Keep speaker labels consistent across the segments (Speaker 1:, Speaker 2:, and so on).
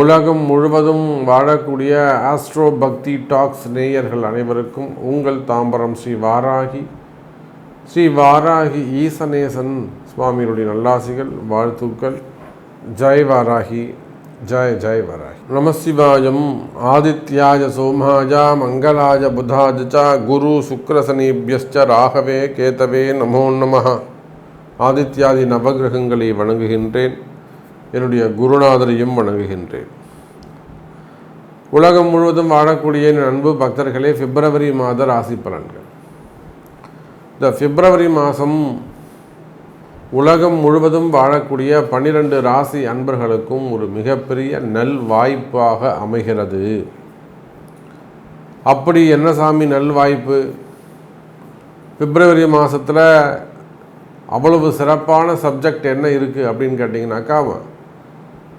Speaker 1: உலகம் முழுவதும் வாழக்கூடிய ஆஸ்ட்ரோ பக்தி டாக்ஸ் நேயர்கள் அனைவருக்கும் உங்கள் தாம்பரம் ஸ்ரீ வாராகி ஸ்ரீ வாராகி ஈசனேசன் சுவாமியுடைய நல்லாசிகள் வாழ்த்துக்கள். ஜெய் வாராகி ஜெய் ஜெய் வாராகி. நமசிவாயம் ஆதித்யாய சோமாய மங்களாய புதாஜ குரு சுக்ரசனீபியஸ்ச ராகவே கேதவே நமோ நம ஆதித்யாதி நவகிரகங்களை வணங்குகின்றேன். என்னுடைய குருநாதரையும் வணங்குகின்றேன். உலகம் முழுவதும் வாழக்கூடிய என் அன்பு பக்தர்களே பிப்ரவரி மாத ராசி பலன்கள். இந்த பிப்ரவரி மாதம் உலகம் முழுவதும் வாழக்கூடிய பன்னிரண்டு ராசி அன்பர்களுக்கும் ஒரு மிகப்பெரிய நல் வாய்ப்பாக அமைகிறது. அப்படி என்ன சாமி நல் வாய்ப்பு? பிப்ரவரி மாதத்தில் அவ்வளவு சிறப்பான சப்ஜெக்ட் என்ன இருக்குது அப்படின்னு கேட்டிங்கனாக்கா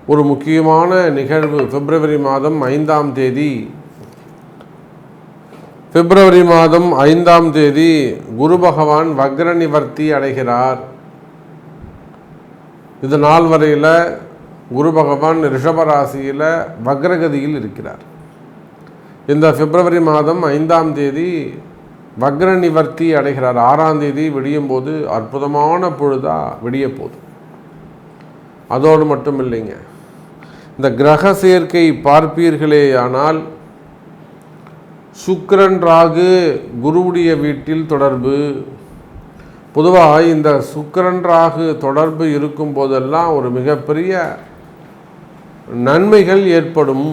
Speaker 1: ஒரு முக்கியமான நிகழ்வு பிப்ரவரி மாதம் ஐந்தாம் தேதி. பிப்ரவரி மாதம் ஐந்தாம் தேதி குரு பகவான் வக்ர நிவர்த்தி அடைகிறார். இது நாள் வரையில் குரு பகவான் ரிஷபராசியில் வக்ரகதியில் இருக்கிறார். இந்த பிப்ரவரி மாதம் ஐந்தாம் தேதி வக்ர நிவர்த்தி அடைகிறார். ஆறாம் தேதி விடியும் போது அற்புதமான பொழுதாக விடிய போதும் அதோடு மட்டும் இல்லைங்க. இந்த கிரக சேர்க்கை பார்ப்பீர்களேயானால் சுக்கரன் ராகு குருவுடைய வீட்டில் தொடர்பு. பொதுவாக இந்த சுக்கரன் ராகு தொடர்பு இருக்கும் போதெல்லாம் ஒரு மிகப்பெரிய நன்மைகள் ஏற்படும்.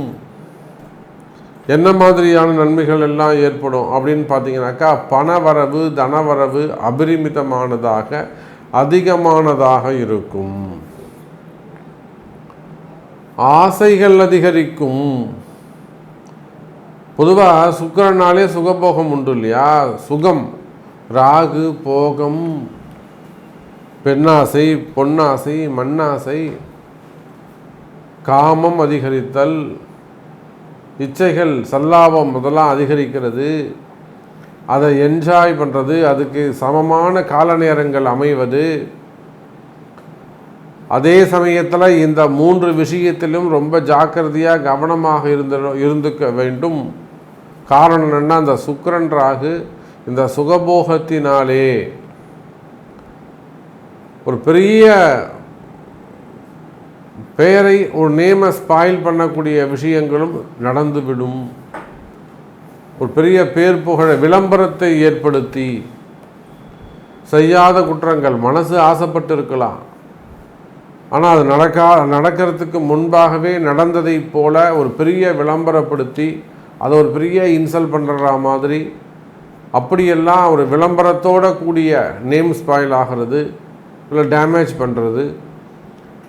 Speaker 1: என்ன மாதிரியான நன்மைகள் எல்லாம் ஏற்படும் அப்படின்னு பார்த்தீங்கன்னாக்கா பணவரவு தனவரவு அபரிமிதமானதாக அதிகமானதாக இருக்கும். ஆசைகள் அதிகரிக்கும். பொதுவாக சுக்கரனாலே சுகபோகம் உண்டு இல்லையா? சுகம். ராகு போகம் பெண்ணாசை பொன்னாசை மண்ணாசை காமம் அதிகரித்தல் இச்சைகள் சல்லாபம் முதலாம் அதிகரிக்கிறது. அதை என்ஜாய் பண்ணுறது அதுக்கு சமமான கால நேரங்கள் அமைவது அதே சமயத்தில் இந்த மூன்று விஷயத்திலும் ரொம்ப ஜாக்கிரதையாக கவனமாக இருந்த இருந்துக்க வேண்டும். காரணம் என்னென்னா அந்த சுக்கரன் ராகு இந்த சுகபோகத்தினாலே ஒரு பெரிய பெயரை ஒரு நேமை ஸ்பாயில் பண்ணக்கூடிய விஷயங்களும் நடந்துவிடும். ஒரு பெரிய பேர் புகழ விளம்பரத்தை ஏற்படுத்தி செய்யாத குற்றங்கள் மனசு ஆசைப்பட்டு இருக்கலாம் ஆனால் அது நடக்கா நடக்கிறதுக்கு முன்பாகவே நடந்ததைப் போல ஒரு பெரிய விளம்பரப்படுத்தி அதை ஒரு பெரிய இன்சல்ட் பண்ணுற மாதிரி அப்படியெல்லாம் ஒரு விளம்பரத்தோட கூடிய நேம் ஸ்பாயில் ஆகிறது இல்லை டேமேஜ் பண்ணுறது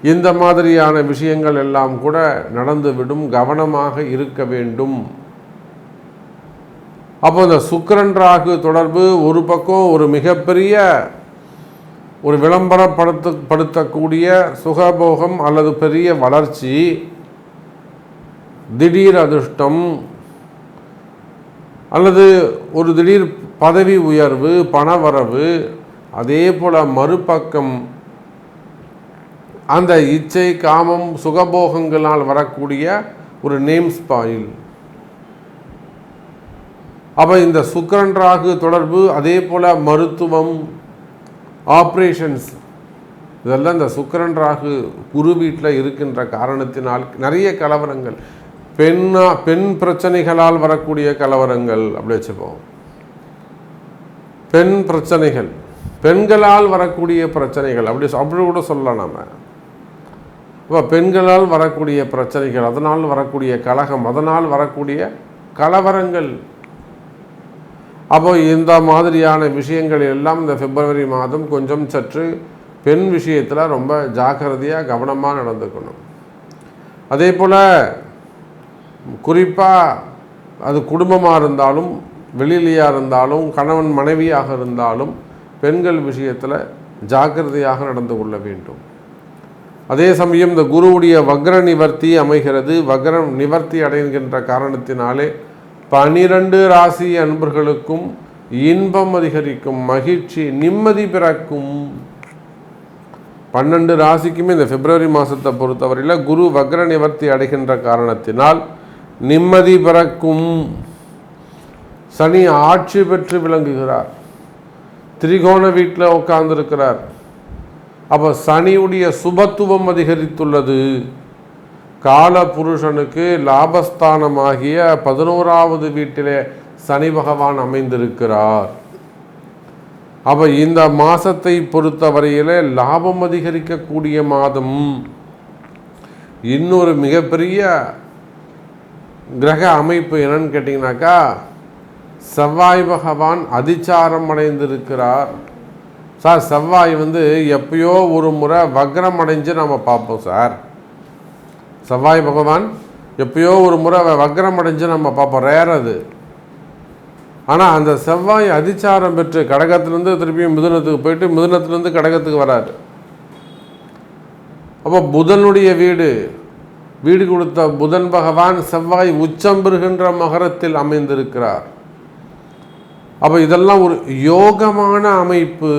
Speaker 1: இந்த மாதிரியான விஷயங்கள் எல்லாம் கூட நடந்துவிடும் கவனமாக இருக்க வேண்டும். அப்போ இந்த சுக்கரன் ராகு தொடர்பு ஒரு பக்கம் ஒரு மிகப்பெரிய ஒரு விளம்பரப்படுத்த படுத்தக்கூடிய சுகபோகம் அல்லது பெரிய வளர்ச்சி திடீர் அதிர்ஷ்டம் அல்லது ஒரு திடீர் பதவி உயர்வு பணவரவு அதே போல் மறுபக்கம் அந்த இச்சை காமம் சுகபோகங்களால் வரக்கூடிய ஒரு நேம் ஸ்பாயில் அப்போ இந்த சுக்கரன் ராகு தொடர்பு அதே போல் மருத்துவம் ஆப்ரேஷன்ஸ். இதெல்லாம் இந்த சுக்கரன் ராகு குரு வீட்டில் இருக்கின்ற காரணத்தினால் நிறைய கலவரங்கள். பெண்ணா பெண் பிரச்சனைகளால் வரக்கூடிய கலவரங்கள் அப்படி வச்சுப்போம். பெண் பிரச்சனைகள் பெண்களால் வரக்கூடிய பிரச்சனைகள் அப்படி அப்படி கூட சொல்லலாம் நாம். இப்போ பெண்களால் வரக்கூடிய பிரச்சனைகள் அதனால் வரக்கூடிய கலகம் அதனால் வரக்கூடிய கலவரங்கள் அப்போ இந்த மாதிரியான விஷயங்கள் எல்லாம் இந்த பிப்ரவரி மாதம் கொஞ்சம் சற்று பெண் விஷயத்தில் ரொம்ப ஜாக்கிரதையாக கவனமாக நடந்துக்கணும். அதே போல் குறிப்பாக அது குடும்பமாக இருந்தாலும் வெளியிலையாக இருந்தாலும் கணவன் மனைவியாக இருந்தாலும் பெண்கள் விஷயத்தில் ஜாக்கிரதையாக நடந்து கொள்ள வேண்டும். அதே சமயம் இந்த குருவுடைய வக்ர நிவர்த்தி அமைகிறது. வக்ரம் நிவர்த்தி அடைகின்ற காரணத்தினாலே பனிரெண்டு ராசி அன்பர்களுக்கும் இன்பம் அதிகரிக்கும் மகிழ்ச்சி நிம்மதி பிறக்கும். பன்னெண்டு ராசிக்குமே இந்த பிப்ரவரி மாதத்தை பொறுத்தவரையில் குரு வக்ர நிவர்த்தி அடைகின்ற காரணத்தினால் நிம்மதி பிறக்கும். சனி ஆட்சி பெற்று விளங்குகிறார். திரிகோண வீட்டில் உட்கார்ந்துருக்கிறார். அப்போ சனியுடைய சுபத்துவம் அதிகரித்துள்ளது. கால புருஷனுக்கு லாபஸ்தானமாகிய பதினோராவது வீட்டிலே சனி பகவான் அமைந்திருக்கிறார். அப்போ இந்த மாதத்தை பொறுத்தவரையிலே லாபம் அதிகரிக்கக்கூடிய மாதம். இன்னொரு மிகப்பெரிய கிரக அமைப்பு என்னன்னு கேட்டிங்கனாக்கா செவ்வாய் பகவான் அதிச்சாரம் அடைந்திருக்கிறார். சார் செவ்வாய் வந்து எப்பயோ ஒரு முறை வக்ரம் அடைஞ்சு நம்ம பார்ப்போம் சார். செவ்வாய் பகவான் எப்பயோ ஒரு முறை வக்ரம் அடைஞ்சு நம்ம பார்ப்போம். ரேர் அது. ஆனால் அந்த செவ்வாய் அதிச்சாரம் பெற்று கடகத்திலேருந்து திருப்பியும் மிதுனத்துக்கு போயிட்டு மிதுனத்துலேருந்து கடகத்துக்கு வராரு. அப்போ புதனுடைய வீடு வீடு கொடுத்த புதன் பகவான் செவ்வாய் உச்சம் பெறுகின்ற மகரத்தில் அமைந்திருக்கிறார். அப்போ இதெல்லாம் ஒரு யோகமான அமைப்பு.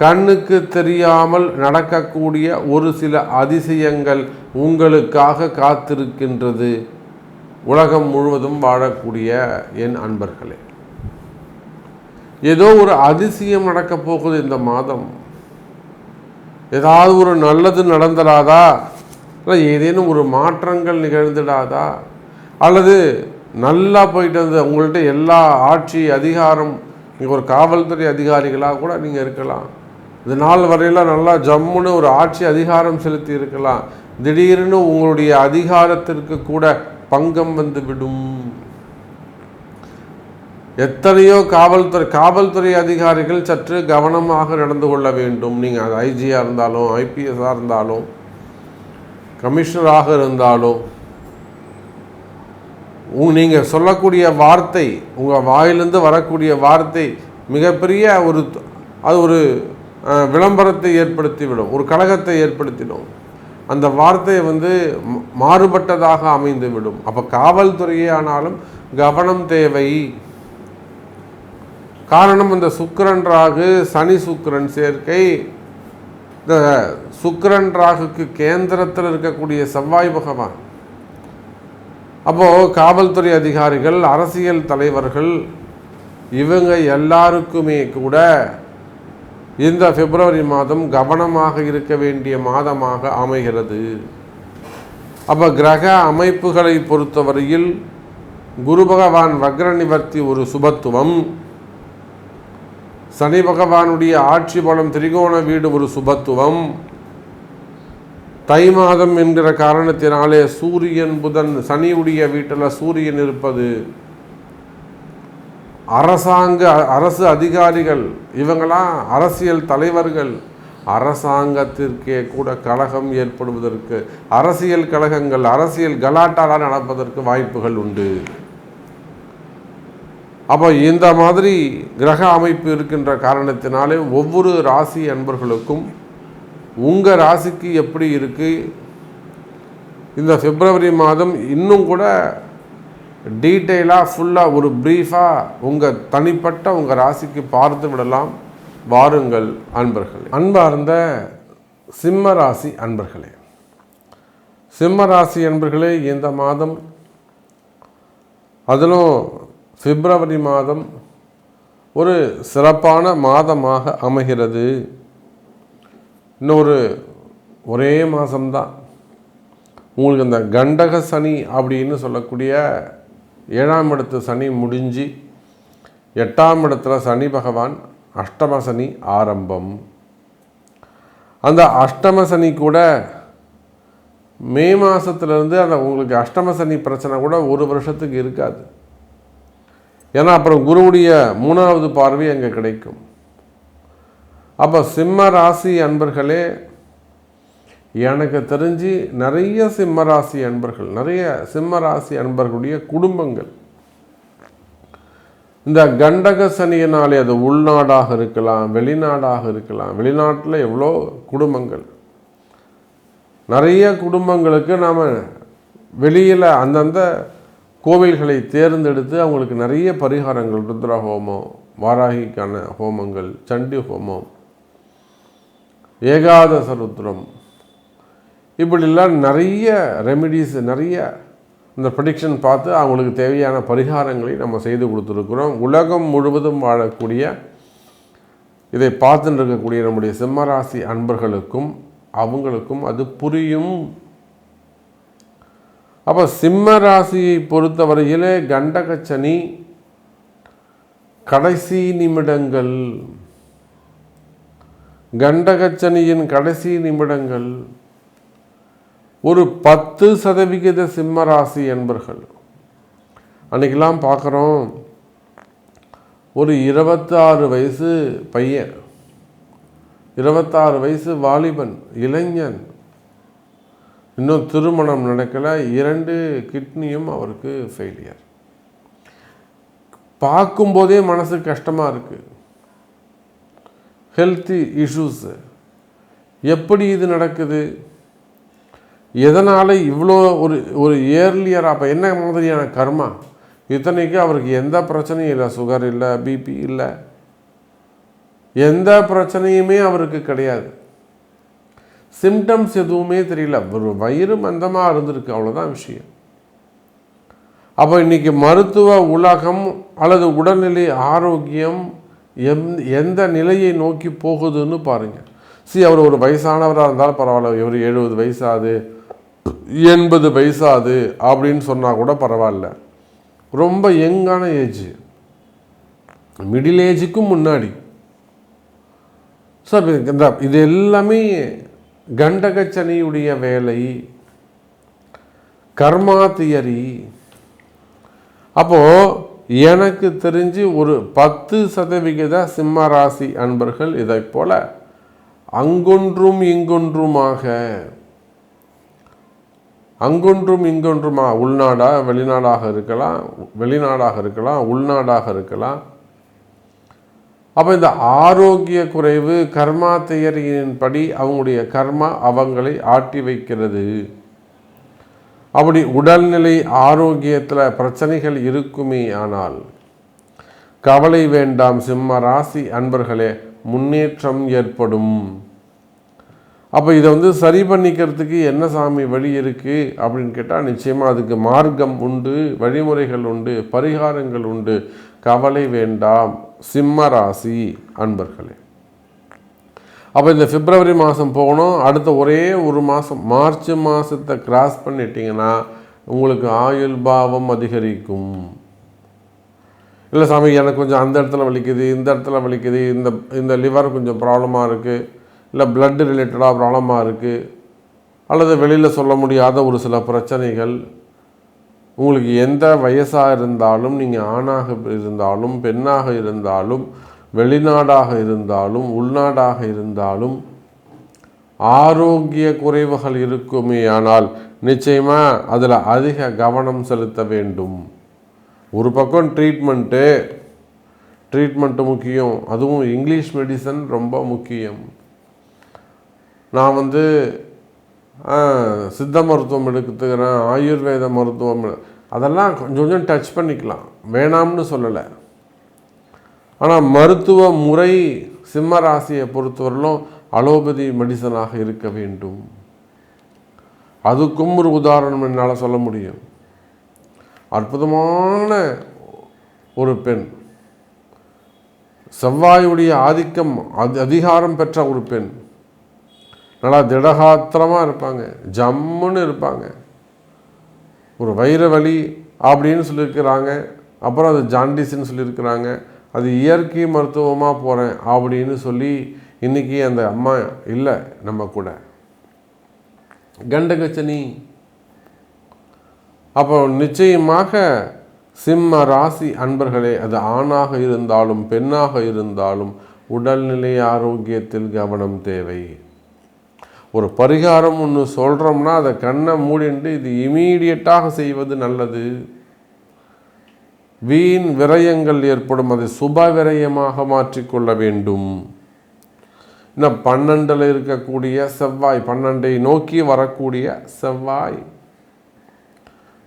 Speaker 1: கண்ணுக்கு தெரியாமல் நடக்கக்கூடிய ஒரு சில அதிசயங்கள் உங்களுக்காக காத்திருக்கின்றது. உலகம் முழுவதும் வாழக்கூடிய என் அன்பர்களே ஏதோ ஒரு அதிசயம் நடக்கப் போகுது இந்த மாதம். ஏதாவது ஒரு நல்லது நடந்துடாதா இல்லை ஏதேனும் ஒரு மாற்றங்கள் நிகழ்ந்துடாதா? அல்லது நல்லா போயிட்டு வந்து உங்கள்கிட்ட எல்லா ஆட்சி அதிகாரம் நீங்கள் ஒரு காவல்துறை அதிகாரிகளாக கூட நீங்கள் இருக்கலாம். இது நாள் வரையில் நல்லா ஜம்முன்னு ஒரு ஆட்சி அதிகாரம் செலுத்தி இருக்கலாம். திடீர்னு உங்களுடைய அதிகாரத்திற்கு கூட பங்கம் வந்து விடும். எத்தனையோ காவல்துறை காவல்துறை அதிகாரிகள் சற்று கவனமாக நடந்து கொள்ள வேண்டும். நீங்கள் அது ஐஜியாக இருந்தாலும் ஐபிஎஸ்ஸாக இருந்தாலும் கமிஷனராக இருந்தாலும் நீங்கள் சொல்லக்கூடிய வார்த்தை உங்கள் வாயிலிருந்து வரக்கூடிய வார்த்தை மிகப்பெரிய ஒரு அது ஒரு விளம்பரத்தை ஏற்படுத்திவிடும் ஒரு கழகத்தை ஏற்படுத்திடும். அந்த வார்த்தையை வந்து மாறுபட்டதாக அமைந்து விடும் அப்போ காவல்துறையே ஆனாலும் கவனம் தேவை. காரணம் இந்த சுக்கரன் ராகு சனி சுக்கரன் சேர்க்கை. இந்த சுக்கரன் ராகுக்கு கேந்திரத்தில் இருக்கக்கூடிய செவ்வாய் பகவான். அப்போது காவல்துறை அதிகாரிகள் அரசியல் தலைவர்கள் இவங்க எல்லாருக்குமே கூட இந்த பிப்ரவரி மாதம் கவனமாக இருக்க வேண்டிய மாதமாக அமைகிறது. அப்போ கிரக அமைப்புகளை பொறுத்தவரையில் குரு பகவான் வக்ர நிவர்த்தி ஒரு சுபத்துவம். சனி பகவானுடைய ஆட்சி பலம் திரிகோண வீடு ஒரு சுபத்துவம். தை மாதம் என்கிற காரணத்தினாலே சூரியன் புதன் சனியுடைய வீட்டில் சூரியன் இருப்பது அரசாங்க அரசு அதிகாரிகள் இவங்களாம் அரசியல் தலைவர்கள். அரசாங்கத்திற்கே கூட கழகம் ஏற்படுவதற்கு அரசியல் கழகங்கள் அரசியல் கலாட்டாலாம் நடப்பதற்கு வாய்ப்புகள் உண்டு. அப்போ இந்த மாதிரி கிரக அமைப்பு இருக்கின்ற காரணத்தினாலே ஒவ்வொரு ராசி அன்பர்களுக்கும் உங்கள் ராசிக்கு எப்படி இருக்குது இந்த பிப்ரவரி மாதம் இன்னும் கூட டீட்டெயிலாக ஃபுல்லாக ஒரு ப்ரீஃபாக உங்கள் தனிப்பட்ட உங்கள் ராசிக்கு பார்த்து விடலாம். வாருங்கள் அன்பர்கள். அன்பார்ந்த சிம்ம ராசி அன்பர்களே. சிம்ம ராசி அன்பர்களே இந்த மாதம் அதிலும் பிப்ரவரி மாதம் ஒரு சிறப்பான மாதமாக அமைகிறது. இன்னொரு ஒரே மாதம்தான் உங்களுக்கு இந்த கண்டக சனி அப்படின்னு சொல்லக்கூடிய ஏழாம் இடத்து சனி முடிஞ்சு எட்டாம் இடத்துல சனி பகவான் அஷ்டம சனி ஆரம்பம். அந்த அஷ்டம சனி கூட மே மாதத்துலேருந்து அந்த உங்களுக்கு அஷ்டம சனி பிரச்சனை கூட ஒரு வருஷத்துக்கு இருக்காது. ஏன்னா அப்புறம் குருவுடைய மூணாவது பார்வை அங்கே கிடைக்கும். அப்போ சிம்ம ராசி அன்பர்களே எனக்கு தெரிஞ்சு நிறைய சிம்மராசி அன்பர்கள் நிறைய சிம்மராசி அன்பர்களுடைய குடும்பங்கள். இந்த கண்டக சனியினாலே அது உள்நாடாக இருக்கலாம் வெளிநாடாக இருக்கலாம் வெளிநாட்டில் எவ்வளோ குடும்பங்கள். நிறைய குடும்பங்களுக்கு நாம் வெளியில் அந்தந்த கோவில்களை தேர்ந்தெடுத்து அவங்களுக்கு நிறைய பரிகாரங்கள் ருத்ர ஹோமம் வாராகிக்கான ஹோமங்கள் சண்டி ஹோமம் ஏகாதச ருத்ரம் இப்படிலாம் நிறைய ரெமிடிஸ் நிறைய இந்த ப்ரடிக்ஷன் பார்த்து அவங்களுக்கு தேவையான பரிகாரங்களை நம்ம செய்து கொடுத்துருக்குறோம். உலகம் முழுவதும் வாழக்கூடிய இதை பார்த்துட்டு இருக்கக்கூடிய நம்முடைய சிம்மராசி அன்பர்களுக்கும் அவங்களுக்கும் அது புரியும். அப்போ சிம்ம ராசியை பொறுத்தவரையிலே கண்டகச்சனி கடைசி நிமிடங்கள். கண்டகச்சனியின் கடைசி நிமிடங்கள். ஒரு பத்து சதவிகித சிம்ம ராசி என்பர்கள். அன்றைக்கெல்லாம் பார்க்குறோம். ஒரு இருபத்தாறு வயசு பையன். இருபத்தாறு வயசு வாலிபன் இளைஞன். இன்னும் திருமணம் நடக்கலை. இரண்டு கிட்னியும் அவருக்கு ஃபெயிலியர் பார்க்கும்போதே மனசு கஷ்டமாக இருக்குது ஹெல்த்தி இஷ்யூஸு எப்படி இது நடக்குது? எதனால் இவ்வளோ ஒரு ஒரு இயர்லியராக அப்போ என்ன மாதிரியான கர்மா? இத்தனைக்கு அவருக்கு எந்த பிரச்சனையும் இல்லை. சுகர் இல்லை பிபி இல்லை. எந்த பிரச்சனையுமே அவருக்கு கிடையாது. சிம்டம்ஸ் எதுவுமே தெரியல. ஒரு வயிறு மந்தமாக இருந்திருக்கு. அவ்வளோதான் விஷயம். அப்போ இன்றைக்கி மருத்துவ உலகம் அல்லது உடல்நிலை ஆரோக்கியம் எந் எந்த நிலையை நோக்கி போகுதுன்னு பாருங்கள் சி அவர் ஒரு வயசானவராக இருந்தாலும் பரவாயில்ல. இவர் எழுபது வயசாகுது எண்பது வயசாது அப்படின்னு சொன்னால் கூட பரவாயில்ல. ரொம்ப யங்கான ஏஜ். மிடில் ஏஜுக்கும் முன்னாடி. சார் இந்த இது எல்லாமே கண்டகச்சனியுடைய வேலை. கர்மா தியரி. அப்போது எனக்கு தெரிஞ்சு ஒரு பத்து சதவிகித சிம்ம ராசி அன்பர்கள் இதை போல் அங்கொன்றும் இங்கொன்றுமாக அங்கொன்றும் இங்கொன்றுமா உள்நாடாக வெளிநாடாக இருக்கலாம் வெளிநாடாக இருக்கலாம் உள்நாடாக இருக்கலாம். அப்போ இந்த ஆரோக்கிய குறைவு கர்மா தியரியின்படி அவங்களுடைய கர்மா அவங்களை ஆட்டி வைக்கிறது. அப்படி உடல்நிலை ஆரோக்கியத்தில் பிரச்சனைகள் இருக்குமே ஆனால் கவலை வேண்டாம் சிம்ம ராசி அன்பர்களே முன்னேற்றம் ஏற்படும். அப்போ இதை வந்து சரி பண்ணிக்கிறதுக்கு என்ன சாமி வழி இருக்குது அப்படின்னு கேட்டால் நிச்சயமாக அதுக்கு மார்க்கம் உண்டு வழிமுறைகள் உண்டு பரிகாரங்கள் உண்டு. கவலை வேண்டாம் சிம்ம ராசி அன்பர்களே. அப்போ இந்த பிப்ரவரி மாதம் போகணும். அடுத்த ஒரே ஒரு மாதம் மார்ச் மாதத்தை கிராஸ் பண்ணிட்டீங்கன்னா உங்களுக்கு ஆயுள் பாவம் அதிகரிக்கும். இல்லை சாமி எனக்கு கொஞ்சம் அந்த இடத்துல வலிக்குது இந்த இடத்துல வலிக்குது இந்த இந்த லிவர் கொஞ்சம் ப்ராப்ளமாக இருக்குது இல்லை பிளட்டு ரிலேட்டடாக ப்ராப்ளமாக இருக்குது அல்லது வெளியில் சொல்ல முடியாத ஒரு சில பிரச்சனைகள் உங்களுக்கு எந்த வயசாக இருந்தாலும் நீங்கள் ஆணாக இருந்தாலும் பெண்ணாக இருந்தாலும் வெளிநாடாக இருந்தாலும் உள்நாடாக இருந்தாலும் ஆரோக்கிய குறைவுகள் இருக்குமே ஆனால் நிச்சயமாக அதில் அதிக கவனம் செலுத்த வேண்டும். ஒரு பக்கம் ட்ரீட்மெண்ட்டு ட்ரீட்மெண்ட்டு முக்கியம் அதுவும் இங்கிலீஷ் மெடிசன் ரொம்ப முக்கியம். நான் வந்து சித்த மருத்துவம் எடுத்துக்கிறேன் ஆயுர்வேத மருத்துவம் அதெல்லாம் கொஞ்சம் கொஞ்சம் டச் பண்ணிக்கலாம். வேணாம்னு சொல்லலை. ஆனால் மருத்துவ முறை சிம்ம ராசியை பொறுத்தவரையிலும் அலோபதி மெடிசனாக இருக்க வேண்டும். அதுக்கும் ஒரு உதாரணம் என்னால் சொல்ல முடியும். அற்புதமான ஒரு பெண். செவ்வாயுடைய ஆதிக்கம் அதிகாரம் பெற்ற ஒரு பெண். நல்லா திடகாத்திரமாக இருப்பாங்க. ஜம்முன்னு இருப்பாங்க. ஒரு வைர வலி அப்படின்னு சொல்லியிருக்கிறாங்க. அப்புறம் அது ஜாண்டிஸ்ன்னு சொல்லியிருக்கிறாங்க. அது இயற்கை மருத்துவமாக போகிறேன் அப்படின்னு சொல்லி இன்றைக்கி அந்த அம்மா இல்லை நம்ம கூட. கண்டகச்சனி அப்போ நிச்சயமாக சிம்ம ராசி அன்பர்களே அது ஆணாக இருந்தாலும் பெண்ணாக இருந்தாலும் உடல்நிலை ஆரோக்கியத்தில் கவனம் தேவை. ஒரு பரிகாரம் ஒன்று சொல்கிறோம்னா அதை கண்ணை மூடிட்டு இது இமீடியட்டாக செய்வது நல்லது. வீண் விரயங்கள் ஏற்படும் அதை சுப விரயமாக மாற்றிக்கொள்ள வேண்டும். இன்னும் பன்னெண்டில் இருக்கக்கூடிய செவ்வாய் பன்னெண்டை நோக்கி வரக்கூடிய செவ்வாய்.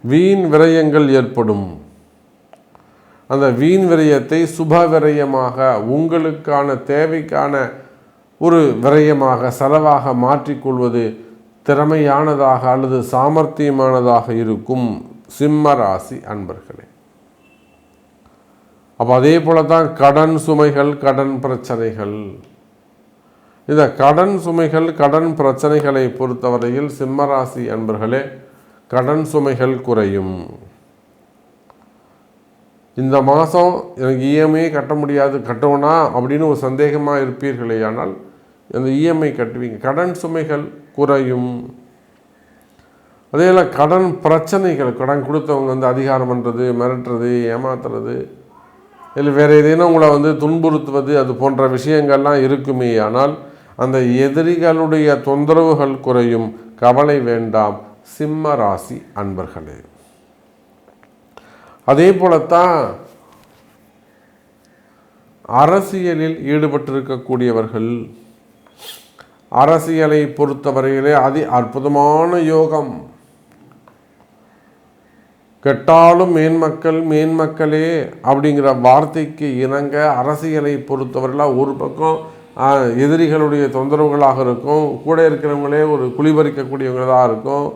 Speaker 1: வீண் விரயங்கள் ஏற்படும். அந்த வீண் விரயத்தை சுப விரயமாக உங்களுக்கான தேவைக்கான ஒரு விரயமாக செலவாக மாற்றிக்கொள்வது திறமையானதாக அல்லது சாமர்த்தியமானதாக இருக்கும் சிம்ம ராசி அன்பர்களே. அப்போ அதே போல தான் கடன் சுமைகள் கடன் பிரச்சனைகள். இந்த கடன் சுமைகள் கடன் பிரச்சனைகளை பொறுத்தவரையில் சிம்மராசி அன்பர்களே கடன் சுமைகள் குறையும். இந்த மாதம் எனக்கு இஎம்ஐ கட்ட முடியாது கட்டுவனா அப்படின்னு ஒரு சந்தேகமாக இருப்பீர்களே ஆனால் அந்த இஎம்ஐ கட்டுவீங்க. கடன் சுமைகள் குறையும். அதே கடன் பிரச்சனைகள் கடன் கொடுத்தவங்க வந்து அதிகாரம் பண்ணுறது மிரட்டுறது ஏமாத்துறது இல்லை வேறு ஏதேனும் உங்களை வந்து துன்புறுத்துவது அது போன்ற விஷயங்கள்லாம் இருக்குமே. ஆனால் அந்த எதிரிகளுடைய தொந்தரவுகள் குறையும். கவலை வேண்டாம். சிம்ம ராசி அன்பர்களே. அதே போலத்தான் அரசியலில் ஈடுபட்டிருக்கக்கூடியவர்கள் அரசியலை பொறுத்தவரையிலே அதி அற்புதமான யோகம். கெட்டாலும் மேன்மக்கள் மேன்மக்களே அப்படிங்கிற வார்த்தைக்கு இணங்க அரசியலை பொறுத்தவரையில் ஒரு பக்கம் எதிரிகளுடைய தொந்தரவுகளாக இருக்கும் கூட இருக்கிறவங்களே ஒரு குளிபறிக்கக்கூடியவங்களாக இருக்கும்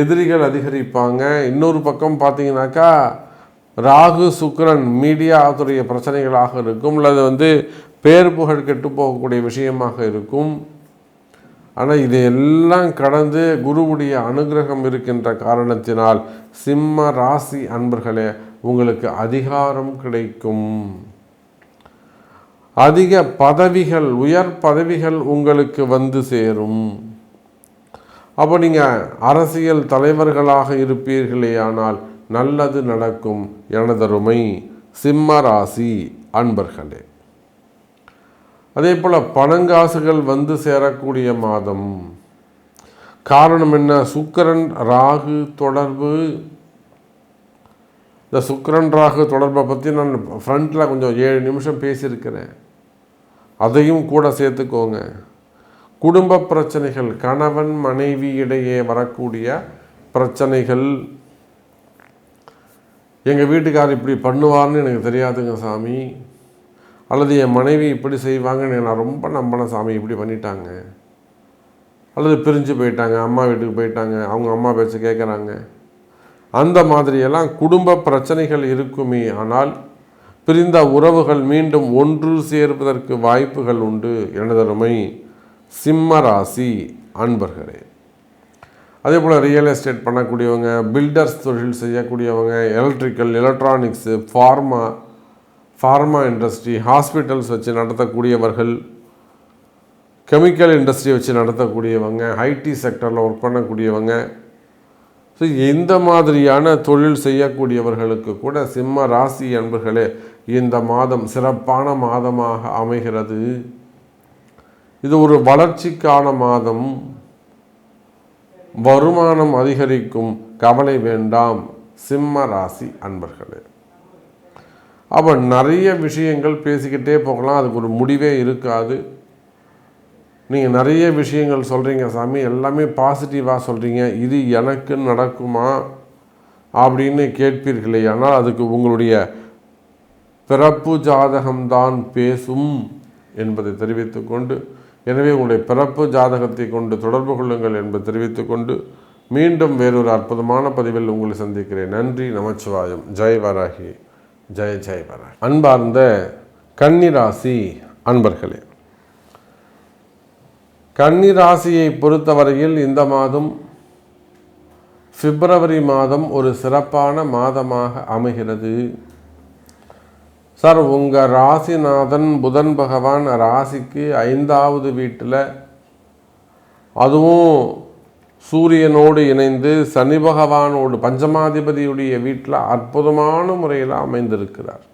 Speaker 1: எதிரிகள் அதிகரிப்பாங்க. இன்னொரு பக்கம் பார்த்தீங்கன்னாக்கா ராகு சுக்கரன் மீடியாத்துடைய பிரச்சனைகளாக இருக்கும். அல்லது வந்து பேர் புகழ் கெட்டு போகக்கூடிய விஷயமாக இருக்கும். ஆனால் இது எல்லாம் கடந்து குருவுடைய அனுகிரகம் இருக்கின்ற காரணத்தினால் சிம்ம ராசி அன்பர்களே உங்களுக்கு அதிகாரம் கிடைக்கும். அதிக பதவிகள் உயர் பதவிகள் உங்களுக்கு வந்து சேரும். அப்போ நீங்கள் அரசியல் தலைவர்களாக இருப்பீர்களே ஆனால் நல்லது நடக்கும் எனதருமை சிம்ம ராசி அன்பர்களே. அதே போல் பணங்காசுகள் வந்து சேரக்கூடிய மாதம். காரணம் என்ன? சுக்கரன் ராகு தொடர்பு. இந்த சுக்கரன் ராகு தொடர்பை பற்றி நான் ஃப்ரண்ட்டில் கொஞ்சம் ஏழு நிமிஷம் பேசியிருக்கிறேன். அதையும் கூட சேர்த்துக்கோங்க. குடும்ப பிரச்சனைகள் கணவன் மனைவி இடையே வரக்கூடிய பிரச்சனைகள். எங்கள் வீட்டுக்கார் இப்படி பண்ணுவார்னு எனக்கு தெரியாதுங்க சாமி. அல்லது என் மனைவி இப்படி செய்வாங்கன்னு நான் ரொம்ப நம்பின சாமி இப்படி பண்ணிட்டாங்க. அல்லது பிரிஞ்சு போயிட்டாங்க அம்மா வீட்டுக்கு போயிட்டாங்க அவங்க அம்மா பேச்சு கேட்குறாங்க அந்த மாதிரியெல்லாம் குடும்ப பிரச்சனைகள் இருக்குமே ஆனால் பிரிந்த உறவுகள் மீண்டும் ஒன்று சேர்வதற்கு வாய்ப்புகள் உண்டு. எனதருமை சிம்ம ராசி அன்பர்களே அதே போல் ரியல் எஸ்டேட் பண்ணக்கூடியவங்க பில்டர்ஸ் தொழில் செய்யக்கூடியவங்க electrical electronics pharma pharma industry hospitals வச்சு நடத்தக்கூடியவர்கள் கெமிக்கல் இண்டஸ்ட்ரி வச்சு நடத்தக்கூடியவங்க ஐடி செக்டரில் ஒர்க் பண்ணக்கூடியவங்க. ஸோ இந்த மாதிரியான தொழில் செய்யக்கூடியவர்களுக்கு கூட சிம்ம ராசி அன்பர்களே இந்த மாதம் சிறப்பான மாதமாக அமைகிறது. இது ஒரு வளர்ச்சிக்கான மாதம். வருமானம் அதிகரிக்கும் கவலை வேண்டாம் சிம்ம ராசி அன்பர்களே. அப்போ நிறைய விஷயங்கள் பேசிக்கிட்டே போகலாம். அதுக்கு ஒரு முடிவே இருக்காது. நீங்கள் நிறைய விஷயங்கள் சொல்கிறீங்க சாமி. எல்லாமே பாசிட்டிவாக சொல்கிறீங்க இது எனக்கு நடக்குமா அப்படின்னு கேட்பீர்களே ஆனால் அதுக்கு உங்களுடைய பிறப்பு ஜாதகம்தான் பேசும் என்பதை தெரிவித்துக்கொண்டு எனவே உங்களுடைய பிறப்பு ஜாதகத்தை கொண்டு தொடர்பு கொள்ளுங்கள் என்பதை தெரிவித்துக்கொண்டு மீண்டும் வேறொரு அற்புதமான பதிவில் உங்களை சந்திக்கிறேன். நன்றி நமச்சிவாயம். ஜெய் வராகி. ஜெய ஜெய் அன்பார்ந்த கன்னிராசி அன்பர்களே கன்னிராசியை பொறுத்தவரையில் இந்த மாதம் பிப்ரவரி மாதம் ஒரு சிறப்பான மாதமாக அமைகிறது. சார் உங்கள் ராசிநாதன் புதன் பகவான் ராசிக்கு ஐந்தாவது வீட்டில் அதுவும் சூரியனோடு இணைந்து சனி பகவானோடு பஞ்சமாதிபதியுடைய வீட்டில் அற்புதமான முறையில் அமைந்திருக்கிறார்.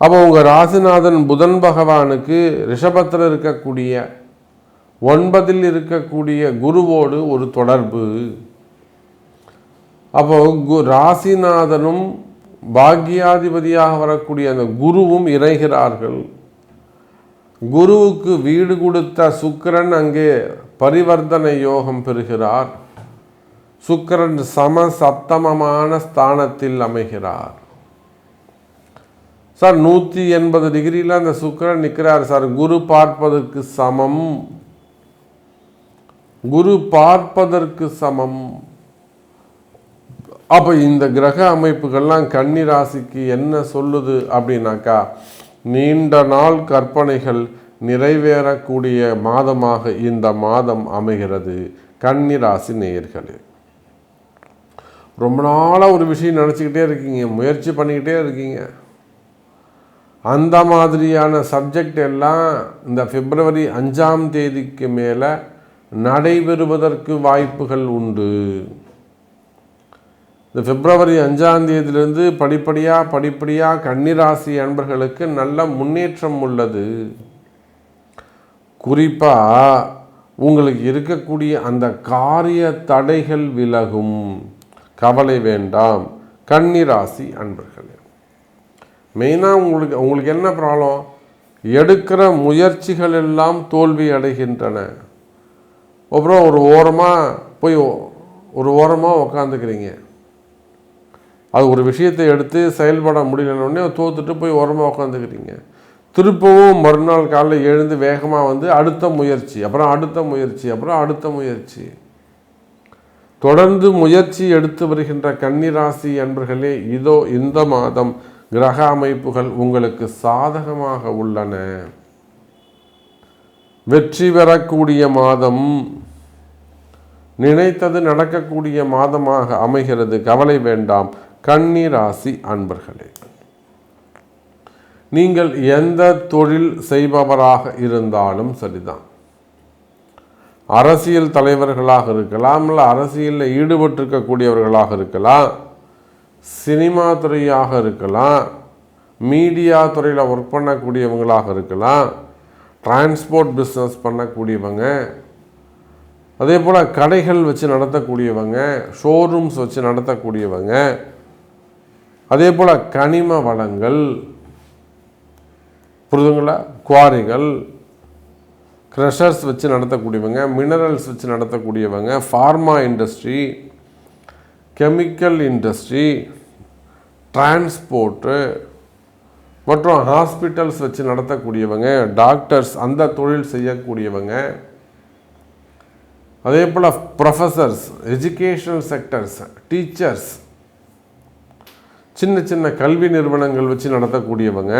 Speaker 1: அப்போ உங்கள் ராசிநாதன் புதன் பகவானுக்கு ரிஷபத்தில் இருக்கக்கூடிய ஒன்பதில் இருக்கக்கூடிய குருவோடு ஒரு தொடர்பு. அப்போ கு ராசிநாதனும் பாக்யாதிபதியாக வரக்கூடிய அந்த குருவும் இணைகிறார்கள். குருவுக்கு வீடு கொடுத்த சுக்கரன் அங்கே பரிவர்த்தனை யோகம் பெறுகிறார். சுக்கரன் சம சப்தமமான ஸ்தானத்தில் அமைகிறார். சார் நூற்றி எண்பது டிகிரியில் அந்த சுக்கிரன் நிற்கிறார் சார். குரு பார்ப்பதற்கு சமம். குரு பார்ப்பதற்கு சமம். அப்போ இந்த கிரக அமைப்புகள்லாம் கன்னி ராசிக்கு என்ன சொல்லுது அப்படின்னாக்கா நீண்ட நாள் கற்பனைகள் நிறைவேறக்கூடிய மாதமாக இந்த மாதம் அமைகிறது கன்னிராசி நேயர்களே. ரொம்ப நாளாக ஒரு விஷயம் நினச்சிக்கிட்டே இருக்கீங்க முயற்சி பண்ணிக்கிட்டே இருக்கீங்க. அந்த மாதிரியான சப்ஜெக்ட் எல்லாம் இந்த பிப்ரவரி அஞ்சாம் தேதிக்கு மேலே நடைபெறுவதற்கு வாய்ப்புகள் உண்டு. இந்த பிப்ரவரி அஞ்சாம் தேதியிலிருந்து படிப்படியாக படிப்படியாக கன்னிராசி அன்பர்களுக்கு நல்ல முன்னேற்றம் உள்ளது. குறிப்பாக உங்களுக்கு இருக்கக்கூடிய அந்த காரிய தடைகள் விலகும். கவலை வேண்டாம். கன்னிராசி அன்பர்களே. மெயினாக உங்களுக்கு உங்களுக்கு என்ன ப்ராப்ளம்? எடுக்கிற முயற்சிகள் எல்லாம் தோல்வி அடைகின்றன. அப்புறம் ஒரு ஓரமாக போய் ஒரு ஓரமாக உக்காந்துக்கிறீங்க. அது ஒரு விஷயத்தை எடுத்து செயல்பட முடியலன்னொடனே தோத்துட்டு போய் ஓரமாக உட்காந்துக்கிறீங்க திருப்பவும் மறுநாள் காலையில் எழுந்து வேகமாக வந்து அடுத்த முயற்சி அப்புறம் அடுத்த முயற்சி அப்புறம் அடுத்த முயற்சி. தொடர்ந்து முயற்சி எடுத்து வருகின்ற கன்னிராசி அன்பர்களே இதோ இந்த மாதம் கிரக அமைப்புகள் உங்களுக்கு சாதகமாக உள்ளன. வெற்றி பெறக்கூடிய மாதம் நினைத்தது நடக்கக்கூடிய மாதமாக அமைகிறது. கவலை வேண்டாம். கன்னிராசி அன்பர்களே. நீங்கள் எந்த தொழில் செய்பவராக இருந்தாலும் சரிதான். அரசியல் தலைவர்களாக இருக்கலாம் இல்லை அரசியலில் ஈடுபட்டிருக்கக்கூடியவர்களாக இருக்கலாம் சினிமா துறையாக இருக்கலாம் மீடியா துறையில் ஒர்க் பண்ணக்கூடியவங்களாக இருக்கலாம் டிரான்ஸ்போர்ட் பிஸ்னஸ் பண்ணக்கூடியவங்க அதே போல் கடைகள் வச்சு நடத்தக்கூடியவங்க ஷோரூம்ஸ் வச்சு நடத்தக்கூடியவங்க அதே போல் கனிம வளங்கள் புரிதுங்களா? குவாரிகள் க்ரஷர்ஸ் வச்சு நடத்தக்கூடியவங்க மினரல்ஸ் வச்சு நடத்தக்கூடியவங்க pharma industry chemical industry transport மற்றும் ஹாஸ்பிட்டல்ஸ் வச்சு நடத்தக்கூடியவங்க டாக்டர்ஸ் அந்த தொழில் செய்யக்கூடியவங்க அதே போல் ப்ரொஃபஸர்ஸ் எஜுகேஷனல் செக்டர்ஸ் டீச்சர்ஸ் சின்ன சின்ன கல்வி நிறுவனங்கள் வச்சு நடத்தக்கூடியவங்க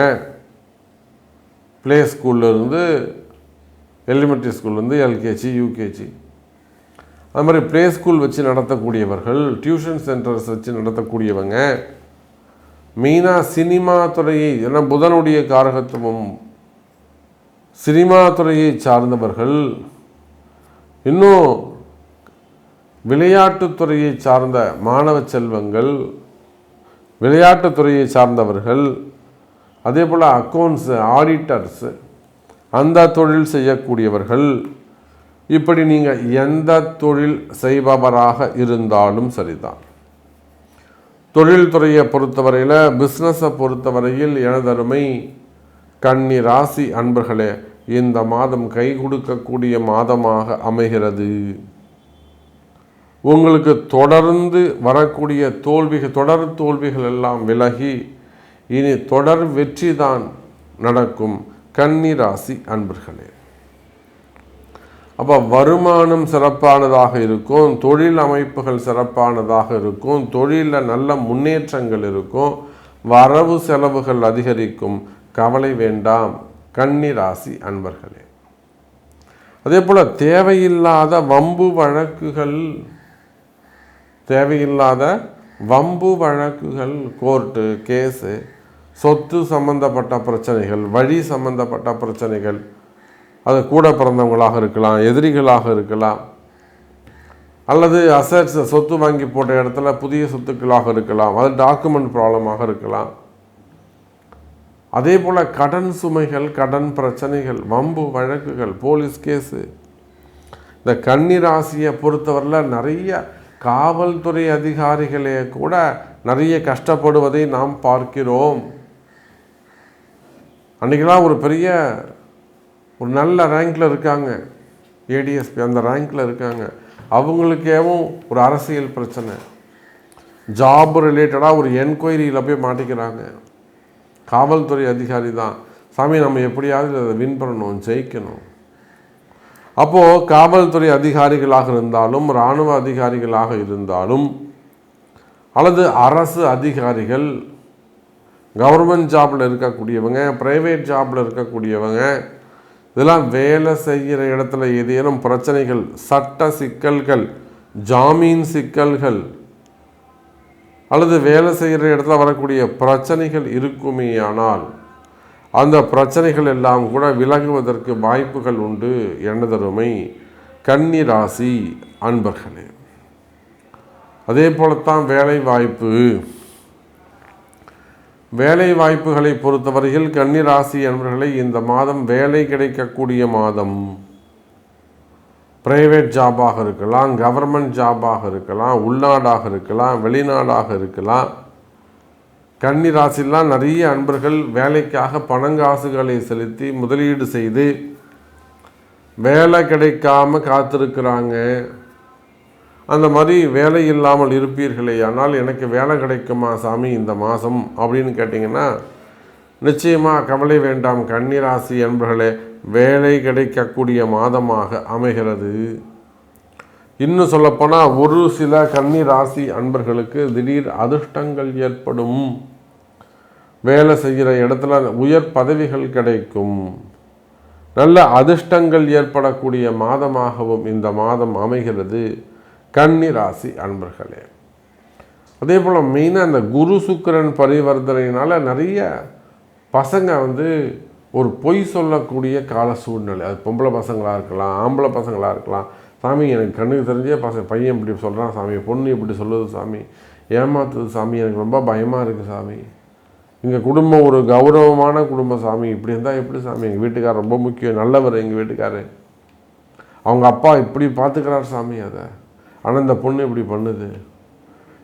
Speaker 1: ப்ளே ஸ்கூல்லேருந்து எலிமெண்ட்ரி ஸ்கூல்லேருந்து எல்கேஜி யூகேஜி அது மாதிரி ப்ளே ஸ்கூல் வச்சு நடத்தக்கூடியவர்கள் டியூஷன் சென்டர்ஸ் வச்சு நடத்தக்கூடியவங்க மெயினாக சினிமா துறையை ஏன்னா புதனுடைய காரகத்துவம் சினிமா துறையை சார்ந்தவர்கள் இன்னும் விளையாட்டுத்துறையை சார்ந்த மாணவ செல்வங்கள் விளையாட்டுத்துறையை சார்ந்தவர்கள் அதே போல் அக்கௌண்ட்ஸு ஆடிட்டர்ஸு அந்த தொழில் செய்யக்கூடியவர்கள் இப்படி நீங்கள் எந்த தொழில் செய்பவராக இருந்தாலும் சரிதான். தொழில்துறையை பொறுத்தவரையில் பிஸ்னஸை பொறுத்தவரையில் எனதருமை கன்னி ராசி அன்பர்களே இந்த மாதம் கை கொடுக்கக்கூடிய மாதமாக அமைகிறது. உங்களுக்கு தொடர்ந்து வரக்கூடிய தோல்விகள் தொடர் தோல்விகள் எல்லாம் விலகி இனி தொடர் வெற்றி தான் நடக்கும் கன்னி ராசி அன்பர்களே. அப்போ வருமானம் சிறப்பானதாக இருக்கும் தொழில் அமைப்புகள் சிறப்பானதாக இருக்கும் தொழிலில் நல்ல முன்னேற்றங்கள் இருக்கும் வரவு செலவுகள் அதிகரிக்கும் கவலை வேண்டாம் கன்னி ராசி அன்பர்களே. அதே போல் தேவையில்லாத வம்பு வழக்குகள் தேவையில்லாத வம்பு வழக்குகள் கோர்ட்டு கேஸு சொத்து சம்பந்தப்பட்ட பிரச்சனைகள் வழி சம்பந்தப்பட்ட பிரச்சனைகள் அது கூட பிறந்தவங்களாக இருக்கலாம் எதிரிகளாக இருக்கலாம் அல்லது அசட்ஸ் சொத்து வாங்கி போட்ட இடத்துல புதிய சொத்துக்களாக இருக்கலாம் அது டாக்குமெண்ட் ப்ராப்ளமாக இருக்கலாம். அதே போல் கடன் சுமைகள் கடன் பிரச்சனைகள் வம்பு வழக்குகள் போலீஸ் கேஸு. இந்த கன்னிராசியை பொறுத்தவரையில் நிறைய காவல்துறை அதிகாரிகளே கூட நிறைய கஷ்டப்படுவதை நாம் பார்க்கிறோம். அன்றைக்கெல்லாம் ஒரு பெரிய ஒரு நல்ல ரேங்கில் இருக்காங்க. ஏடிஎஸ்பி அந்த ரேங்கில் இருக்காங்க. அவங்களுக்கேவும் ஒரு அரசியல் பிரச்சனை. ஜாப் ரிலேட்டடாக ஒரு என்கொயரியில் போய் மாட்டிக்கிறாங்க. காவல்துறை அதிகாரி தான். சாமி நம்ம எப்படியாவது அதை வின் பண்ணணும் ஜெயிக்கணும். அப்போது காவல்துறை அதிகாரிகளாக இருந்தாலும் இராணுவ அதிகாரிகளாக இருந்தாலும் அல்லது அரசு அதிகாரிகள் கவர்மெண்ட் ஜாபில் இருக்கக்கூடியவங்க ப்ரைவேட் ஜாபில் இருக்கக்கூடியவங்க இதெல்லாம் வேலை செய்கிற இடத்துல ஏதேனும் பிரச்சனைகள் சட்ட சிக்கல்கள் ஜாமீன் சிக்கல்கள் அல்லது வேலை செய்கிற இடத்துல வரக்கூடிய பிரச்சனைகள் இருக்குமே ஆனால் அந்த பிரச்சனைகள் எல்லாம் கூட விலகுவதற்கு வாய்ப்புகள் உண்டு எனதருமை கன்னி ராசி அன்பர்களே. அதே போலத்தான் வேலை வாய்ப்பு வேலை வாய்ப்புகளை பொறுத்தவரையில் கன்னிராசி அன்பர்களை இந்த மாதம் வேலை கிடைக்கக்கூடிய மாதம். பிரைவேட் ஜாபாக இருக்கலாம் கவர்மெண்ட் ஜாபாக இருக்கலாம் உள்நாடாக இருக்கலாம் வெளிநாடாக இருக்கலாம். கன்னிராசிலாம் நிறைய அன்பர்கள் வேலைக்காக பணங்காசுகளை செலுத்தி முதலீடு செய்து வேலை கிடைக்காம காத்திருக்கிறாங்க. அந்த மாதிரி வேலை இல்லாமல் இருப்பீர்களே ஆனால் எனக்கு வேலை கிடைக்குமா சாமி இந்த மாதம்? அப்படின்னு கேட்டிங்கன்னா நிச்சயமாக கவலை வேண்டாம் கன்னிராசி என்பர்களே வேலை கிடைக்கக்கூடிய மாதமாக அமைகிறது. இன்னும் சொல்லப்போனால் ஒரு சில கன்னி ராசி அன்பர்களுக்கு திடீர் அதிர்ஷ்டங்கள் ஏற்படும். வேலை செய்கிற இடத்துல உயர் பதவிகள் கிடைக்கும். நல்ல அதிர்ஷ்டங்கள் ஏற்படக்கூடிய மாதமாகவும் இந்த மாதம் அமைகிறது. கன்னி ராசி அன்பர்களே. அதே போல் மெயினாக இந்த குரு சுக்கரன் பரிவர்த்தனையினால் நிறைய பசங்க வந்து ஒரு பொய் சொல்லக்கூடிய கால சூழ்நிலை. அது பொம்பளை பசங்களாக இருக்கலாம் ஆம்பளை பசங்களாக இருக்கலாம். சாமி எனக்கு கண்ணுக்கு தெரிஞ்சே பசங்க பையன் இப்படி சொல்கிறான் சாமி பொண்ணு இப்படி சொல்லுது சாமி ஏமாத்துது சாமி எனக்கு ரொம்ப பயமாக இருக்குது சாமி. எங்கள் குடும்பம் ஒரு கௌரவமான குடும்ப சாமி. இப்படி இருந்தால் எப்படி சாமி? எங்கள் வீட்டுக்கார் ரொம்ப முக்கியம் நல்லவர் எங்கள் வீட்டுக்காரர். அவங்க அப்பா இப்படி பார்த்துக்கிறார் சாமி அதை. ஆனால் இந்த பொண்ணு இப்படி பண்ணுது.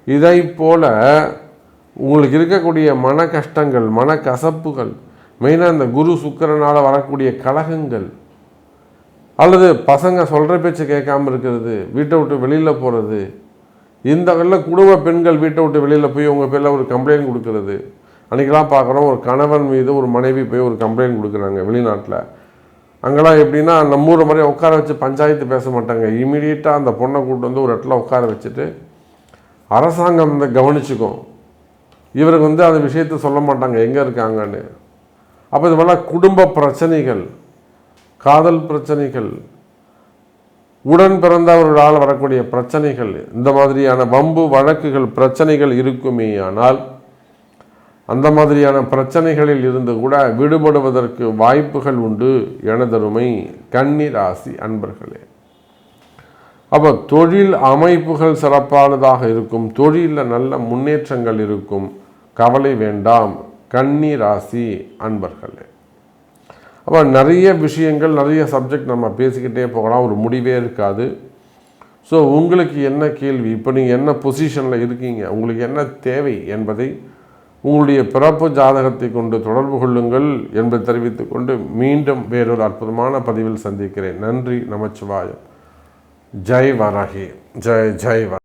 Speaker 1: இதை போல் உங்களுக்கு இருக்கக்கூடிய மன கஷ்டங்கள் மன கசப்புகள் மெயினாக இந்த குரு சுக்கரனால் வரக்கூடிய கலகங்கள் அல்லது பசங்க சொல்கிற பேச்சு கேட்காம இருக்கிறது வீட்டை விட்டு வெளியில் போகிறது இந்த வெளில குடும்ப பெண்கள் வீட்டை விட்டு வெளியில் போய் உங்கள் பேரில் ஒரு கம்ப்ளைண்ட் கொடுக்கறது. அன்றைக்கெலாம் பார்க்குறோம் ஒரு கணவன் மீது ஒரு மனைவி போய் ஒரு கம்ப்ளைண்ட் கொடுக்குறாங்க வெளிநாட்டில். அங்கெல்லாம் எப்படின்னா நம்ம ஊர் மாதிரி உட்கார வச்சு பஞ்சாயத்து பேச மாட்டாங்க. இமீடியட்டாக அந்த பொண்ணை கூப்பிட்டு வந்து ஒரு இடத்துல உட்கார வச்சுட்டு அரசாங்கம் வந்து கவனிச்சுக்கும். இவருக்கு வந்து அந்த விஷயத்த சொல்ல மாட்டாங்க. எங்கே இருக்காங்கன்னு. அப்போ இது மாதிரிலாம் குடும்ப பிரச்சனைகள் காதல் பிரச்சனைகள் உடன் பிறந்தவர்களால் வரக்கூடிய பிரச்சனைகள் இந்த மாதிரியான வம்பு வழக்குகள் பிரச்சனைகள் இருக்குமே ஆனால் அந்த மாதிரியான பிரச்சனைகளில் இருந்து கூட விடுபடுவதற்கு வாய்ப்புகள் உண்டு எனதருமை கன்னிராசி அன்பர்களே. அப்போ தொழில் அமைப்புகள் சிறப்பானதாக இருக்கும் தொழிலில் நல்ல முன்னேற்றங்கள் இருக்கும் கவலை வேண்டாம் கன்னி ராசி அன்பர்களே. அப்போ நிறைய விஷயங்கள் நிறைய சப்ஜெக்ட் நம்ம பேசிக்கிட்டே போகலாம் ஒரு முடிவே இருக்காது. ஸோ உங்களுக்கு என்ன கேள்வி? இப்போ நீங்கள் என்ன பொசிஷனில் இருக்கீங்க? உங்களுக்கு என்ன தேவை என்பதை உங்களுடைய பிறப்பு ஜாதகத்தை கொண்டு தொடர்பு கொள்ளுங்கள் என்பதை தெரிவித்துக் கொண்டு மீண்டும் வேறொரு அற்புதமான பதிவில் சந்திக்கிறேன். நன்றி நமச்சிவாயம். ஜெய் வரகி. ஜெய் ஜெய் வர